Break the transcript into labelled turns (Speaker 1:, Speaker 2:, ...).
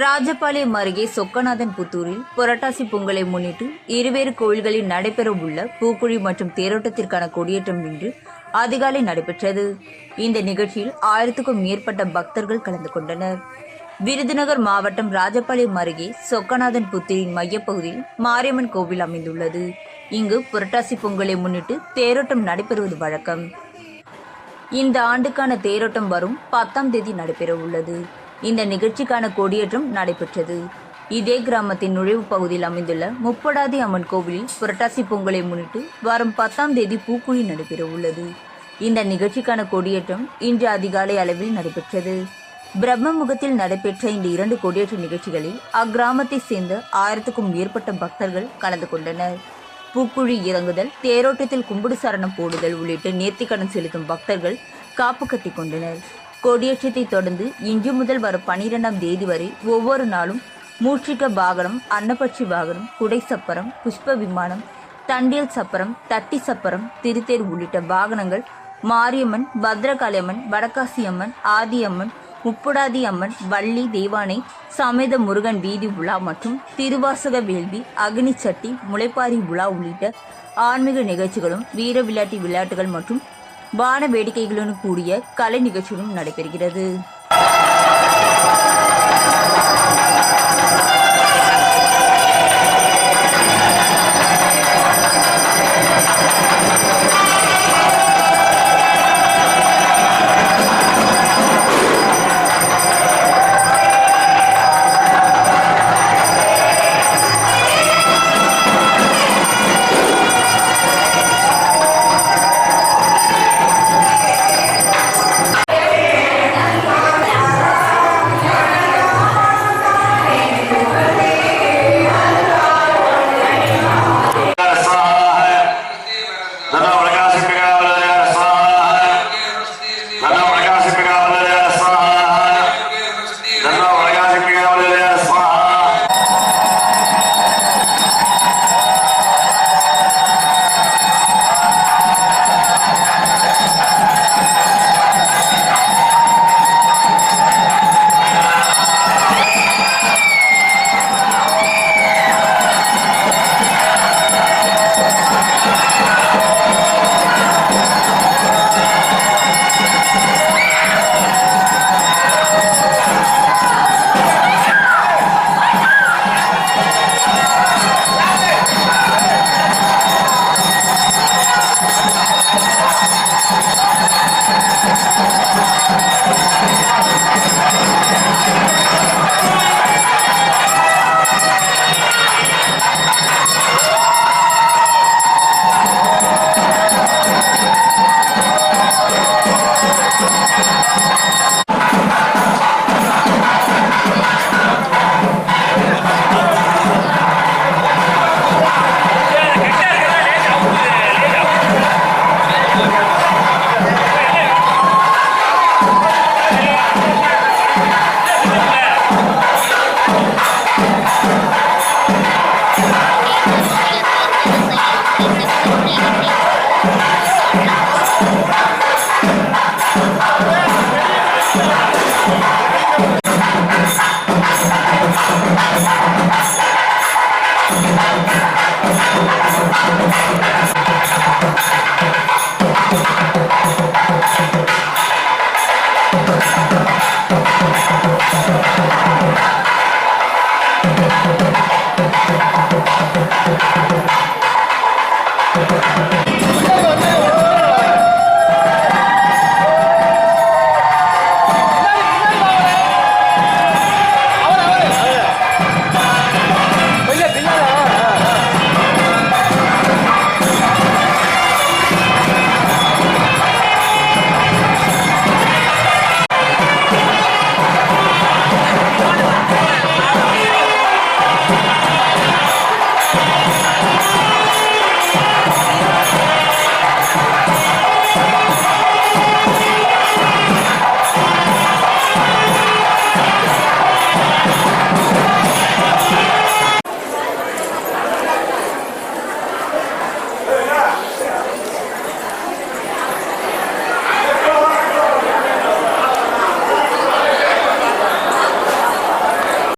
Speaker 1: ராஜபாளையம் அருகே சொக்கநாதன் புத்தூரில் புரட்டாசி பொங்கலை முன்னிட்டு இருவேறு கோயில்களில் நடைபெறவுள்ள பூக்குழி மற்றும் தேரோட்டத்திற்கான கொடியேற்றம் இன்று அதிகாலை நடைபெற்றது. இந்த நிகழ்ச்சியில் ஆயிரத்துக்கும் மேற்பட்ட பக்தர்கள் கலந்து கொண்டனர். விருதுநகர் மாவட்டம் ராஜபாளையம் அருகே சொக்கநாதன் புத்தூரின் மையப்பகுதியில் மாரியம்மன் கோவில் அமைந்துள்ளது. இங்கு புரட்டாசி பொங்கலை முன்னிட்டு தேரோட்டம் நடைபெறுவது வழக்கம். இந்த ஆண்டுக்கான தேரோட்டம் வரும் பத்தாம் தேதி நடைபெற உள்ளது இந்த நிகழ்ச்சிக்கான கொடியேற்றம் நடைபெற்றது. இதே கிராமத்தின் நுழைவு பகுதியில் அமைந்துள்ள முப்படாதி அம்மன் கோவிலில் புரட்டாசி பொங்கலை முன்னிட்டு வரும் பத்தாம் தேதி பூக்குழி நடைபெற உள்ளது. இந்த நிகழ்ச்சிக்கான கொடியேற்றம் இன்று அதிகாலை அளவில் நடைபெற்றது. பிரம்மமுகத்தில் நடைபெற்ற இந்த இரண்டு கொடியேற்ற நிகழ்ச்சிகளில் அக்கிராமத்தைச் சேர்ந்த ஆயிரத்துக்கும் மேற்பட்ட பக்தர்கள் கலந்து கொண்டனர். பூக்குழி இறங்குதல் தேரோட்டத்தில் கும்புடு சரணம் போடுதல் உள்ளிட்ட நேர்த்திக்கடன் செலுத்தும் பக்தர்கள் காப்பு கட்டி கொண்டனர். கொடியேற்றத்தை தொடர்ந்து இன்று முதல் வரும் பனிரெண்டாம் தேதி வரை ஒவ்வொரு நாளும் மூச்சிக வாகனம் அன்னப்பட்சி வாகனம் குடை சப்பரம் புஷ்ப விமானம் தண்டியல் சப்பரம் தட்டி சப்பரம் திருத்தேர் உள்ளிட்ட வாகனங்கள் மாரியம்மன் பத்ரகாளியம்மன் வடகாசி அம்மன் ஆதியம்மன் முப்புடாதி அம்மன் வள்ளி தெய்வானை சமேத முருகன் வீதி உலா மற்றும் திருவாசக வேள்வி அக்னி சட்டி முளைப்பாரி உலா உள்ளிட்ட ஆன்மீக நிகழ்ச்சிகளும் வீர விளையாட்டு விளையாட்டுகள் மற்றும் வான வேடிக்கைகளுடன் கூடிய கலை நிகழ்ச்சிகளும் நடைபெறுகிறது.
Speaker 2: Thank you.